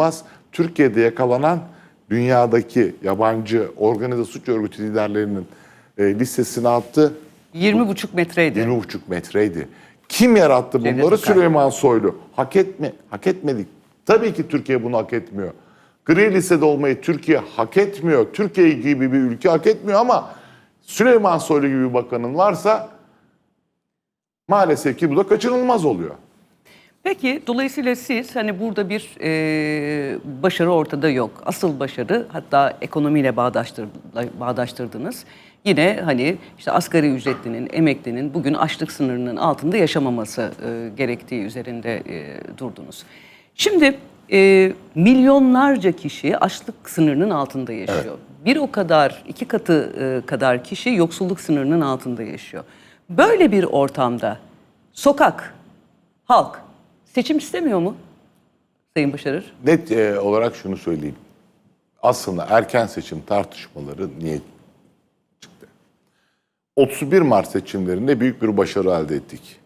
Yılmaz Türkiye'de yakalanan dünyadaki yabancı organize suç örgütü liderlerinin e, listesine attı. 20,5 metreydi. 20,5 metreydi. Kim yarattı bunları? Akar. Süleyman Soylu. Hak etme, hak etmedik. Tabii ki Türkiye bunu hak etmiyor. Gri listede olmayı Türkiye hak etmiyor. Türkiye gibi bir ülke hak etmiyor ama Süleyman Soylu gibi bir bakanın varsa maalesef ki bu da kaçınılmaz oluyor. Peki dolayısıyla siz hani burada bir e, başarı ortada yok. Asıl başarı hatta ekonomiyle bağdaştır, bağdaştırdınız. Yine hani işte asgari ücretlinin, emeklinin bugün açlık sınırının altında yaşamaması e, gerektiği üzerinde e, durdunuz. Şimdi e, milyonlarca kişi açlık sınırının altında yaşıyor. Bir o kadar, iki katı e, kadar kişi yoksulluk sınırının altında yaşıyor. Böyle bir ortamda sokak, halk seçim istemiyor mu Sayın Başarır? Net e, olarak şunu söyleyeyim. Aslında erken seçim tartışmaları niye çıktı? 31 Mart seçimlerinde büyük bir başarı elde ettik.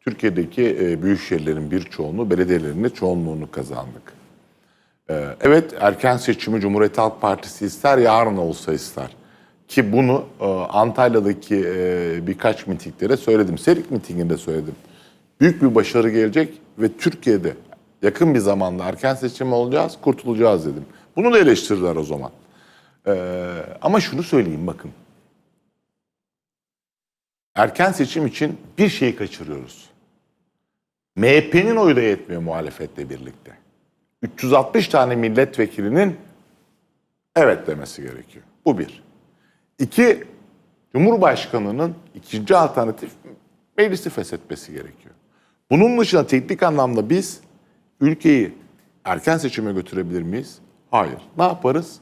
Türkiye'deki e, büyük şehirlerin bir çoğunluğu, belediyelerin de çoğunluğunu kazandık. E, evet erken seçimi Cumhuriyet Halk Partisi ister, yarın olsa ister. Ki bunu e, Antalya'daki e, birkaç mitinglere söyledim. Serik mitinginde söyledim. Büyük bir başarı gelecek ve Türkiye'de yakın bir zamanda erken seçim olacağız, kurtulacağız dedim. Bunu da eleştirdiler o zaman. E, ama şunu söyleyeyim bakın. Erken seçim için bir şeyi kaçırıyoruz. MHP'nin oyu da yetmiyor muhalefetle birlikte. 360 tane milletvekilinin evet demesi gerekiyor. Bu bir. İki, Cumhurbaşkanı'nın ikinci alternatif meclisi feshetmesi gerekiyor. Bunun dışında teknik anlamda biz ülkeyi erken seçime götürebilir miyiz? Hayır. Ne yaparız?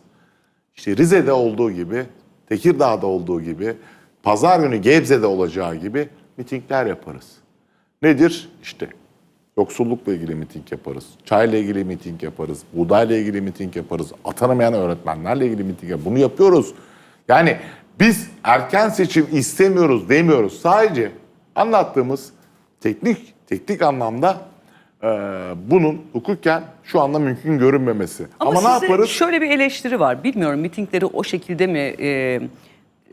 İşte Rize'de olduğu gibi, Tekirdağ'da olduğu gibi, pazar günü Gebze'de olacağı gibi mitingler yaparız. Nedir? İşte yoksullukla ilgili miting yaparız, çayla ilgili miting yaparız, buğdayla ilgili miting yaparız, atanamayan öğretmenlerle ilgili miting yaparız. Bunu yapıyoruz. Yani biz erken seçim istemiyoruz demiyoruz. Sadece anlattığımız teknik teknik anlamda e, bunun hukuken şu anda mümkün görünmemesi. Ama, Ama, ne yaparız? şöyle bir eleştiri var. Bilmiyorum mitingleri o şekilde mi e,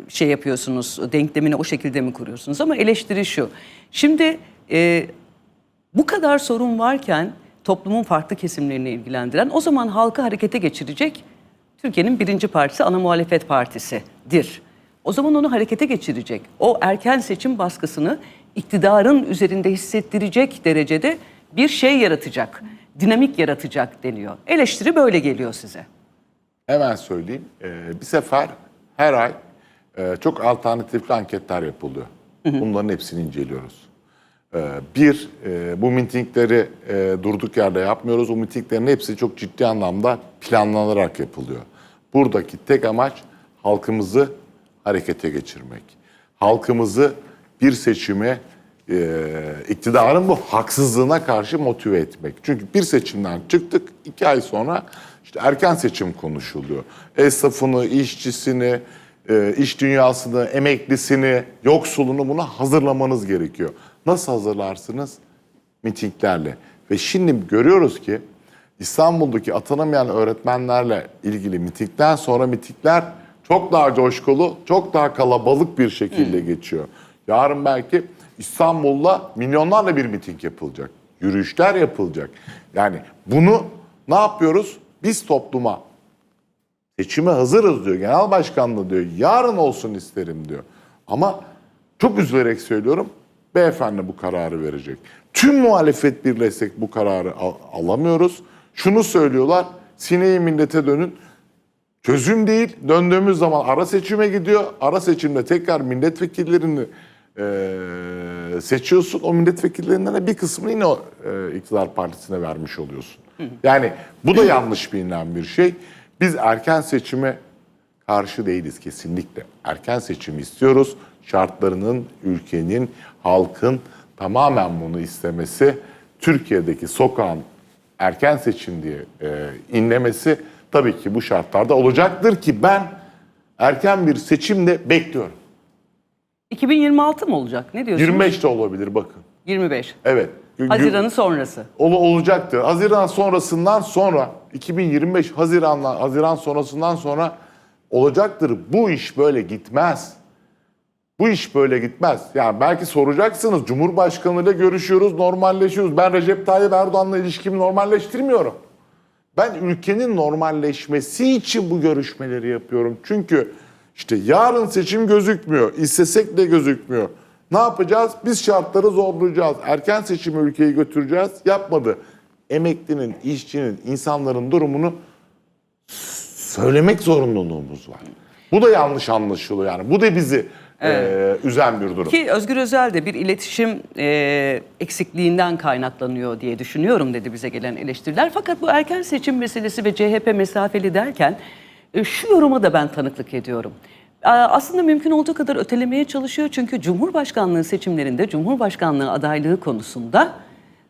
şey yapıyorsunuz, denklemini o şekilde mi kuruyorsunuz? Ama eleştiri şu. Şimdi e, bu kadar sorun varken toplumun farklı kesimlerini ilgilendiren o zaman halkı harekete geçirecek Türkiye'nin birinci partisi ana muhalefet partisidir. O zaman onu harekete geçirecek. O erken seçim baskısını iktidarın üzerinde hissettirecek derecede bir şey yaratacak, dinamik yaratacak deniyor. Eleştiri böyle geliyor size. Hemen söyleyeyim. Ee, bir sefer her ay e, çok alternatifli anketler yapılıyor. Bunların hepsini inceliyoruz. Ee, bir, e, bu mitingleri e, durduk yerde yapmıyoruz. Bu mitinglerin hepsi çok ciddi anlamda planlanarak yapılıyor. Buradaki tek amaç halkımızı harekete geçirmek. Halkımızı bir seçime e, iktidarın bu haksızlığına karşı motive etmek. Çünkü bir seçimden çıktık, iki ay sonra işte erken seçim konuşuluyor. Esnafını, işçisini, e, iş dünyasını, emeklisini, yoksulunu buna hazırlamanız gerekiyor. Nasıl hazırlarsınız? Mitinglerle. Ve şimdi görüyoruz ki İstanbul'daki atanamayan öğretmenlerle ilgili mitingden sonra mitingler çok daha coşkulu, çok daha kalabalık bir şekilde geçiyor. Yarın belki İstanbul'da milyonlarla bir miting yapılacak. Yürüyüşler yapılacak. Yani bunu ne yapıyoruz? Biz topluma seçime hazırız diyor. Genel başkan da diyor. Yarın olsun isterim diyor. Ama çok üzülerek söylüyorum. Beyefendi bu kararı verecek. Tüm muhalefet birleşsek bu kararı al- alamıyoruz. Şunu söylüyorlar. Sineği millete dönün. Çözüm değil. Döndüğümüz zaman ara seçime gidiyor. Ara seçimde tekrar milletvekillerini eee, seçiyorsun. O milletvekillerinden de bir kısmını yine o, eee, iktidar partisine vermiş oluyorsun. Yani bu da yanlış bilinen bir şey. Biz erken seçime karşı değiliz kesinlikle. Erken seçim istiyoruz. Şartlarının, ülkenin, halkın tamamen bunu istemesi, Türkiye'deki sokağın erken seçim diye e, inlemesi tabii ki bu şartlarda olacaktır ki ben erken bir seçim de bekliyorum. 2026 mı olacak? Ne diyorsunuz? 25 de olabilir bakın. 25. Evet. Haziran'ın sonrası. ol- olacaktır. Haziran sonrasından sonra 2025 Haziran'dan Haziran sonrasından sonra olacaktır. Bu iş böyle gitmez. Bu iş böyle gitmez. Yani belki soracaksınız Cumhurbaşkanı ile görüşüyoruz, normalleşiyoruz. Ben Recep Tayyip Erdoğan'la ilişkimi normalleştirmiyorum. Ben ülkenin normalleşmesi için bu görüşmeleri yapıyorum. Çünkü işte yarın seçim gözükmüyor. İstesek de gözükmüyor. Ne yapacağız? Biz şartları zorlayacağız. Erken seçimi ülkeyi götüreceğiz. Yapmadı. Emeklinin, işçinin, insanların durumunu söylemek zorunluluğumuz var. Bu da yanlış anlaşılıyor yani. Bu da bizi eee, üzen bir durum. Ki Özgür Özel de bir iletişim e, eksikliğinden kaynaklanıyor diye düşünüyorum dedi bize gelen eleştiriler. Fakat bu erken seçim meselesi ve CHP mesafeli derken e, şu yoruma da ben tanıklık ediyorum. Aslında mümkün olduğu kadar ötelemeye çalışıyor çünkü Cumhurbaşkanlığı seçimlerinde Cumhurbaşkanlığı adaylığı konusunda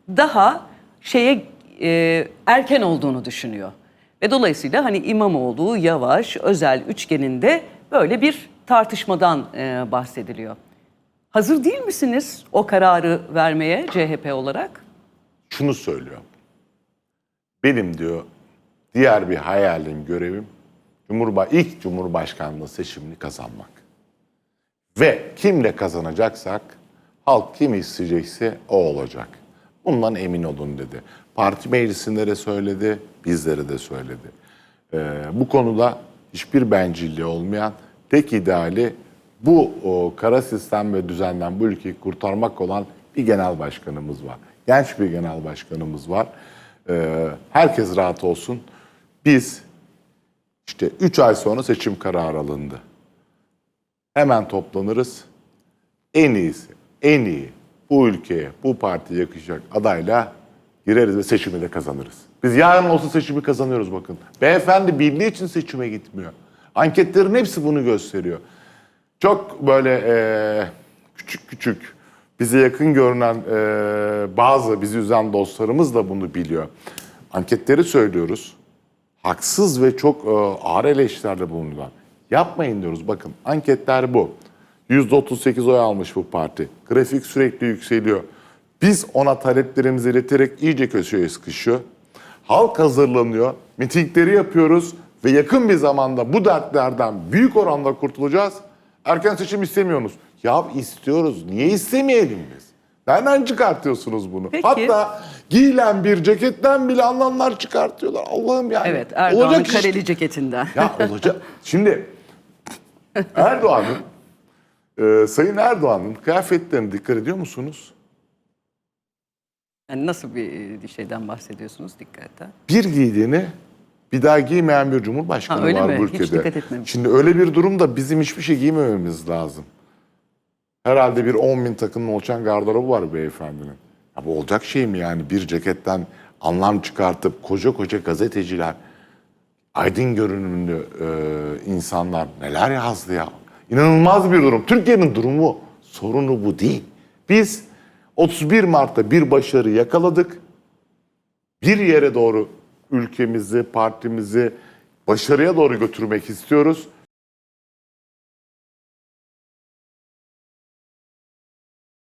daha şeye e, erken olduğunu düşünüyor. Ve dolayısıyla hani İmamoğlu, Yavaş, Özel üçgeninde böyle bir tartışmadan e, bahsediliyor. Hazır değil misiniz o kararı vermeye CHP olarak? şunu söylüyor. Benim diyor diğer bir hayalim, görevim Cumhurba ilk Cumhurbaşkanlığı seçimini kazanmak. Ve kimle kazanacaksak halk kim isteyecekse o olacak. Bundan emin olun dedi. Parti meclisinde de söyledi, bizlere de söyledi. Ee, bu konuda hiçbir bencilliği olmayan tek ideali bu o, kara sistem ve düzenden bu ülkeyi kurtarmak olan bir genel başkanımız var. Genç bir genel başkanımız var. Ee, herkes rahat olsun. Biz işte 3 ay sonra seçim kararı alındı. Hemen toplanırız. En iyisi, en iyi bu ülkeye, bu partiye yakışacak adayla gireriz ve seçimi de kazanırız. Biz yarın olsa seçimi kazanıyoruz bakın. Beyefendi bildiği için seçime gitmiyor. Anketlerin hepsi bunu gösteriyor. Çok böyle eee, küçük küçük bize yakın görünen eee, bazı bizi üzen dostlarımız da bunu biliyor. Anketleri söylüyoruz. Haksız ve çok eee, ağır eleştirilerde bulunuyorlar. Yapmayın diyoruz. Bakın anketler bu. %38 oy almış bu parti. Grafik sürekli yükseliyor. Biz ona taleplerimizi ileterek iyice köşeye sıkışıyor. Halk hazırlanıyor. Mitingleri yapıyoruz ve yakın bir zamanda bu dertlerden büyük oranda kurtulacağız. Erken seçim istemiyorsunuz. Ya istiyoruz. Niye istemeyelim biz? Nereden çıkartıyorsunuz bunu? Peki. Hatta giyilen bir ceketten bile anlamlar çıkartıyorlar. Allah'ım yani. Evet Erdoğan'ın kareli ceketinden. ya olacak. Şimdi Erdoğan'ın, e, Sayın Erdoğan'ın kıyafetlerine dikkat ediyor musunuz? Yani nasıl bir şeyden bahsediyorsunuz dikkatle? Bir giydiğini bir daha giymeyen bir cumhurbaşkanı Ha, öyle var mi? bu Hiç ülkede. dikkat etmemiştim. Şimdi öyle bir durumda bizim hiçbir şey giymememiz lazım. Herhalde bir 10 bin takımın oluşan gardırobu var beyefendinin. Ya bu olacak şey mi yani bir ceketten anlam çıkartıp koca koca gazeteciler, aydın görünümlü e, insanlar neler yazdı ya. İnanılmaz bir durum. Türkiye'nin durumu, sorunu bu değil. Biz 31 Mart'ta bir başarı yakaladık. Bir yere doğru ülkemizi, partimizi başarıya doğru götürmek istiyoruz.